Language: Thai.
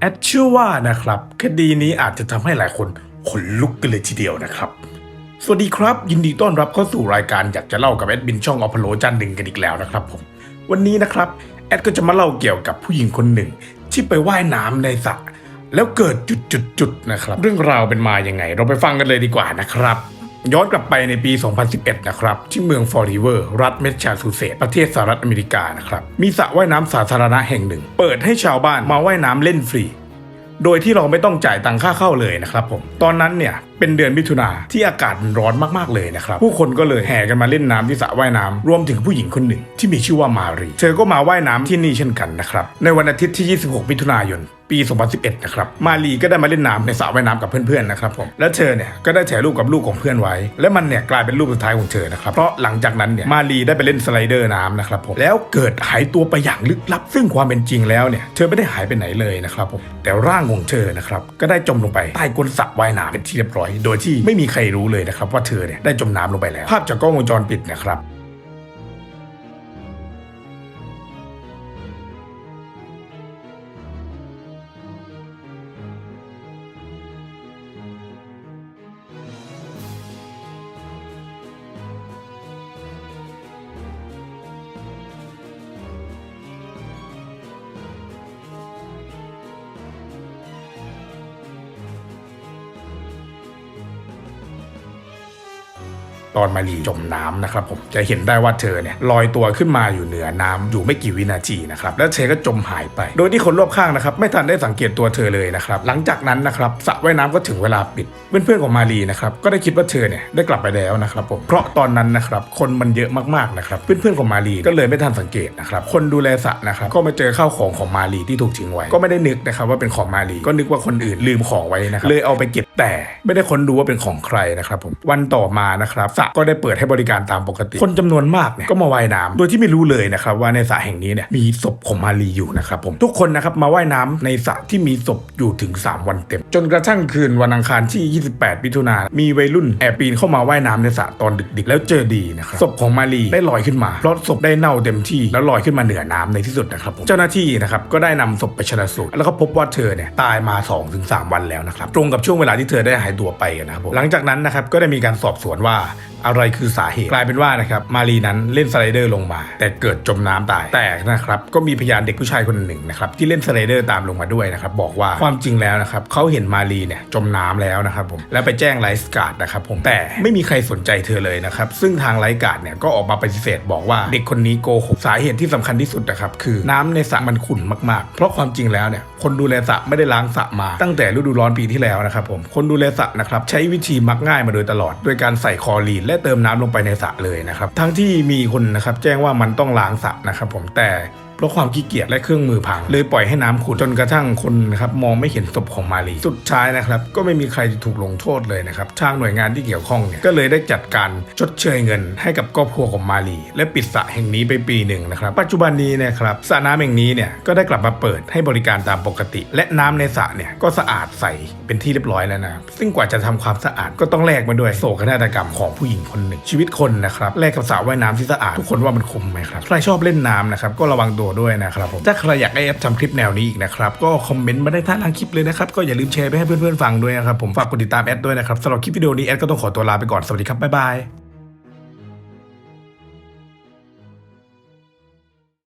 แอดเชื่อว่านะครับคดีนี้อาจจะทำให้หลายคนขนลุกกันเลยทีเดียวนะครับ สวัสดีครับ ยินดีต้อนรับเข้าสู่รายการอยากจะเล่ากับแอดมินช่องอพโลจันหนึ่งกันอีกแล้วนะครับผมวันนี้นะครับแอดก็จะมาเล่าเกี่ยวกับผู้หญิงคนหนึ่ง ที่ไปว่ายน้ำในสระแล้วเกิดจุดๆๆนะครับ เรื่องราวเป็นมาอย่างไง เราไปฟังกันเลยดีกว่านะครับ ย้อนกลับไปในปี 2011 นะครับ ที่เมืองฟอร์ริเวอร์ รัฐเมสซาชูเซตส์ประเทศสหรัฐอเมริกานะครับ มีสระว่ายน้ำสาธารณะแห่งหนึ่ง เปิดให้ชาวบ้านมาว่ายน้ำเล่นฟรี โดยที่เราไม่ต้องจ่ายตังค่าเข้าเลยนะครับผม ตอนนั้นเนี่ยเป็นเดือนมิถุนาที่อากาศร้อนมากๆเลยนะครับ ผู้คนก็เลยแห่กันมาเล่นน้ำที่สระว่ายน้ำรวมถึงผู้หญิงคนหนึ่ง ที่มีชื่อว่ามารี เธอก็มาว่ายน้ำที่นี่เช่นกันนะครับ ในวันอาทิตย์ที่ 26 มิถุนายน ปี 2011 นะครับ มารีก็ได้มาเล่นน้ำในสระว่ายน้ำกับเพื่อนๆนะครับผม และเธอเนี่ยก็ได้ถ่ายรูปกับลูกของเพื่อนไว้ และมันเนี่ยกลายเป็นรูปสุดท้ายของเธอนะครับ เพราะหลังจากนั้นเนี่ยมารีได้ไปเล่นสไลเดอร์น้ำนะครับผม แล้วเกิดหายตัวไปอย่างลึกลับ ซึ่งความเป็นจริงแล้วเนี่ยเธอไม่ได้หายไปไหนเลยนะครับผม แต่ร่างของเธอนะครับก็ได้จมลงไปใต้ก้นสระว่ายน้ำเป็นที่เรียบร้อย โดยที่ไม่มีใครรู้เลยนะครับว่าเธอเนี่ยได้จมน้ำลงไปแล้ว ภาพจากกล้องวงจรปิดนะครับ ตอนมารีจมน้ำนะครับผมจะเห็นได้ว่าเธอเนี่ยลอยตัวขึ้นมาอยู่เหนือน้ำอยู่ไม่กี่วินาทีนะครับแล้วเธอก็จมหายไป โดยที่คนรอบข้างนะครับไม่ทันได้สังเกตตัวเธอเลยนะครับหลังจากนั้นนะครับสระว่ายน้ำก็ถึงเวลาปิด เพื่อนๆของมารีนะครับก็ได้คิดว่าเธอเนี่ยได้กลับไปแล้วนะครับผมเพราะตอนนั้นนะครับคนมันเยอะมากๆนะครับเพื่อนๆของมารีก็เลยไม่ทันสังเกตนะครับคนดูแลสระนะครับก็มาเจอข้าวของของมารีที่ถูกทิ้งไว้ ก็ไม่ได้นึกนะครับว่าเป็นของมารีก็นึกว่าคนอื่นลืมของไว้นะครับเลยเอาไปเก็บแต่ไม่ได้ค้นดูว่าเป็นของใครนะครับผมวันต่อมานะครับสระก็ได้เปิดให้บริการตามปกติ คนจำนวนมากเนี่ยก็มาว่ายน้ำโดยที่ไม่รู้เลยนะครับว่าในสระแห่งนี้เนี่ยมีศพของมารีอยู่นะครับผมทุกคนนะครับมาว่ายน้ำในสระที่มีศพอยู่ถึง 3 วันเต็ม จนกระทั่งคืนวันอังคารที่ 28 มิถุนายนมีวัยรุ่นแอบปีนเข้ามาว่ายน้ำในสระตอนดึกๆ แล้วเจอดีนะครับศพของมารีได้ลอยขึ้นมาเพราะศพได้เน่าเต็มที่แล้วลอยขึ้นมาเหนือน้ำในที่สุดนะครับผมเจ้าหน้าที่นะครับก็ได้นำศพไปชนะสูตรแล้วก็พบว่าเธอเนี่ยตายมา 2-3 วันแล้วนะครับตรงกับช่วงเวลาที่เธอได้หายตัวไปนะครับผมหลังจากนั้นนะครับก็ได้มีการสอบสวนว่า อะไรคือสาเหตุกลายเป็นว่านะครับมารีนั้นเล่นสไลเดอร์ลงมา แต่เกิดจมน้ำตายแต่นะครับก็มีพยานเด็กผู้ชายคนหนึ่งนะครับที่เล่นสไลเดอร์ตามลงมาด้วยนะครับบอกว่าความจริงแล้วนะครับเขาเห็นมารีเนี่ยจมน้ำแล้วนะครับผมแล้วไปแจ้งไลฟ์การ์ดนะครับผมแต่ไม่มีใครสนใจเธอเลยนะครับซึ่งทางไลฟ์การ์ดเนี่ยก็ออกมาปฏิเสธบอกว่าเด็กคนนี้โกหกสาเหตุที่สำคัญที่สุดนะครับคือน้ำในสระมันขุ่นมากๆ เพราะความจริงแล้วเนี่ยคนดูแลสระไม่ได้ล้างสระมา ตั้งแต่ฤดูร้อนปีที่แล้วนะครับผมคนดูแลสระนะครับใช้วิธีมักง่ายมาโดยตลอด โดยการใส่คอรีนและเติมน้ำลงไปในสระเลยนะครับ ทั้งที่มีคนนะครับแจ้งว่ามันต้องล้างสระนะครับผมแต่ เพราะความขี้เกียจและเครื่องมือพัง เลยปล่อยให้น้ำขุ่นจนกระทั่งคนนะครับมองไม่เห็นศพของมารีสุดท้ายนะครับก็ไม่มีใครถูกลงโทษเลยนะครับทางหน่วยงานที่เกี่ยวข้องเนี่ยก็เลยได้จัดการชดเชยเงิน ให้กับครอบครัวของมารีและปิดสระแห่งนี้ไปปีหนึ่งนะครับปัจจุบันนี้เนะครับสระน้ำแห่งนี้เนี่ยก็ได้กลับมาเปิดให้บริการตามปกติ และน้ำในสระเนี่ยก็สะอาดใสเป็นที่เรียบร้อยแล้วนะซึ่งกว่าจะทำความสะอาดก็ต้องแลกมาด้วยโศกนาฏกรรมของผู้หญิงคนหนึ่งชีวิตคนนะครับแลกกับสระว่ายน้ำที่สะอาดทุกคนว่ามันคุ้มไหมครับใครชอบเล่นน้ำนะครับก็ระวังตัวด้วยนะครับผมถ้าใครอยากให้แอปทำคลิปแนวนี้อีกนะครับก็คอมเมนต์มาได้ท่าทางคลิปเลยนะครับก็อย่าลืมแชร์ไปให้เพื่อนๆฟังด้วยนะครับผมฝากกดติดตามแอดด้วยนะครับสำหรับคลิปวิดีโอนี้แอดก็ต้องขอตัวลาไปก่อนสวัสดีครับบ๊ายบาย